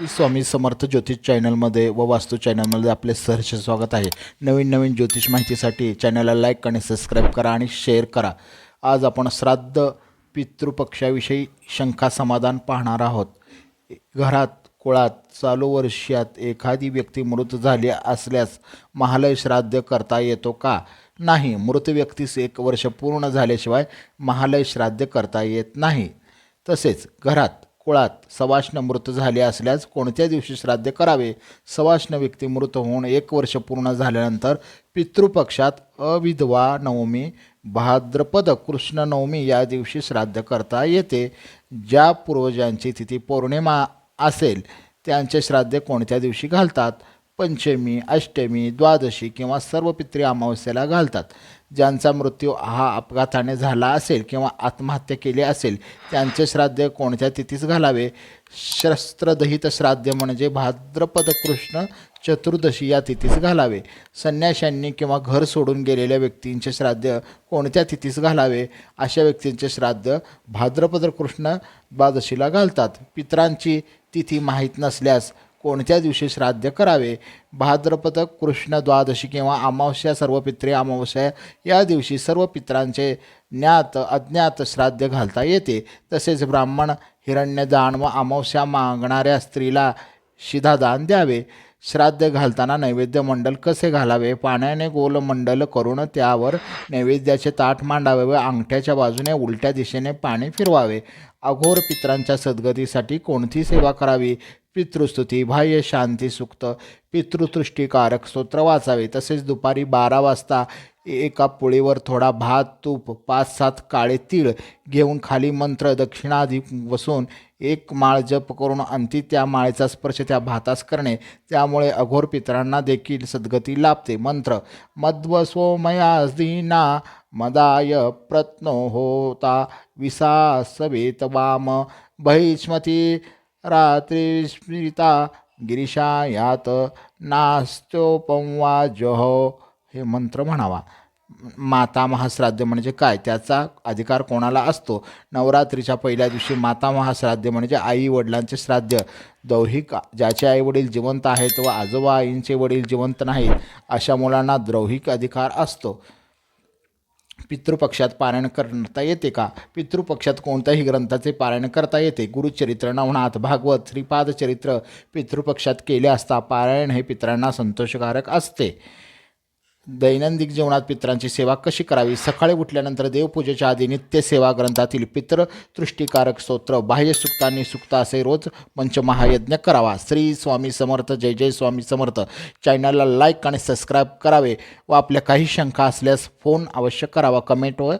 स्वामी समर्थ ज्योतिष चॅनलमध्ये व वास्तू चॅनलमध्ये आपले सहर्ष स्वागत आहे. नवीन नवीन ज्योतिष माहितीसाठी चॅनलला लाईक आणि सबस्क्राईब करा आणि शेअर करा. आज आपण श्राद्ध पितृपक्षाविषयी शंका समाधान पाहणार आहोत. घरात कुळात चालू वर्षात एखादी व्यक्ती मृत झाली असल्यास महालय श्राद्ध करता येतो का? नाही मृत व्यक्तीस एक वर्ष पूर्ण झाल्याशिवाय महालय श्राद्ध करता येत नाही. तसेच घरात कुळात सवाष्ण मृत झाले असल्यास कोणत्या दिवशी श्राद्ध करावे? सवाष्ण व्यक्ती मृत होऊन एक वर्ष पूर्ण झाल्यानंतर पितृपक्षात अविधवा नवमी भाद्रपद कृष्ण नवमी या दिवशी श्राद्ध करता येते. ज्या पूर्वजांची तिथी पौर्णिमा असेल त्यांचे श्राद्ध कोणत्या दिवशी घालतात? पंचमी अष्टमी द्वादशी किंवा सर्व पित्री अमावस्येला घालतात. ज्यांचा मृत्यू हा अपघाताने झाला असेल किंवा आत्महत्या केली असेल त्यांचे श्राद्ध कोणत्या तिथीस घालावे? शस्त्रदहित श्राद्ध म्हणजे भाद्रपद कृष्ण चतुर्दशी या तिथीस घालावे. संन्याशांनी किंवा घर सोडून गेलेल्या व्यक्तींचे श्राद्ध कोणत्या तिथीस घालावे? अशा व्यक्तींचे श्राद्ध भाद्रपद कृष्ण द्वादशीला घालतात. पितरांची तिथी माहीत नसल्यास कोणत्या दिवशी श्राद्ध करावे? भाद्रपद कृष्ण द्वादशी किंवा अमावस्या सर्व पित्रे अमावस्या या दिवशी सर्व पित्रांचे ज्ञात अज्ञात श्राद्ध घालता येते. तसेच ब्राह्मण हिरण्यदान व अमावस्या मागणाऱ्या स्त्रीला शिधादान द्यावे. श्राद्ध घालताना नैवेद्य मंडल कसे घालावे? पाण्याने गोल मंडल करून त्यावर नैवेद्याचे ताट मांडावे व अंगठ्याच्या बाजूने उलट्या दिशेने पाणी फिरवावे. अघोर पित्रांच्या सद्गतीसाठी कोणती सेवा करावी? पितृस्तुती बाह्य शांती सुक्त पितृतृष्टीकारक स्तोत्र वाचावे. तसेच दुपारी बारा वाजता एका पोळीवर थोडा भात तूप पाच सात काळे तीळ घेऊन खाली मंत्र दक्षिणाधी बसून एक माळ जप करून अंती त्या माळेचा स्पर्श त्या भातास करणे. त्यामुळे अघोर पितरांना देखील सद्गती लाभते. मंत्र मध्व सोमयादीना मदाय प्रत्नो होता विसासवेत वाम बहिष्मती रात्री यात गिरिशायात नास्त्योपंवाजहो हे मंत्र म्हणावा. माता महाश्राद्ध म्हणजे काय? त्याचा अधिकार कोणाला असतो? नवरात्रीच्या पहिल्या दिवशी माता महाश्राद्ध म्हणजे आई वडिलांचे श्राद्ध. दौहिक ज्याचे आई वडील जिवंत आहेत व आजोबा आईंचे वडील जिवंत नाहीत अशा मुलांना द्रौहिक अधिकार असतो. पितृपक्षात पारायण करता येते का? पितृपक्षात कोणत्याही ग्रंथाचे पारायण करता येते? गुरुचरित्र नवनाथ भागवत श्रीपादचरित्र पितृपक्षात केले असता पारायण हे पितरांना संतोषकारक असते. दैनंदिन जीवनात पितरांची सेवा कशी करावी? सकाळी उठल्यानंतर देवपूजेच्या आधी नित्य सेवा ग्रंथातील पित्र तृष्टिकारक स्तोत्र बाह्य सुक्तांनी सुक्त असे रोज पंचमहायज्ञ करावा. श्री स्वामी समर्थ जय जय स्वामी समर्थ. चॅनलला लाईक आणि सबस्क्राईब करावे व आपल्या काही शंका असल्यास फोन अवश्य करावा. कमेंट व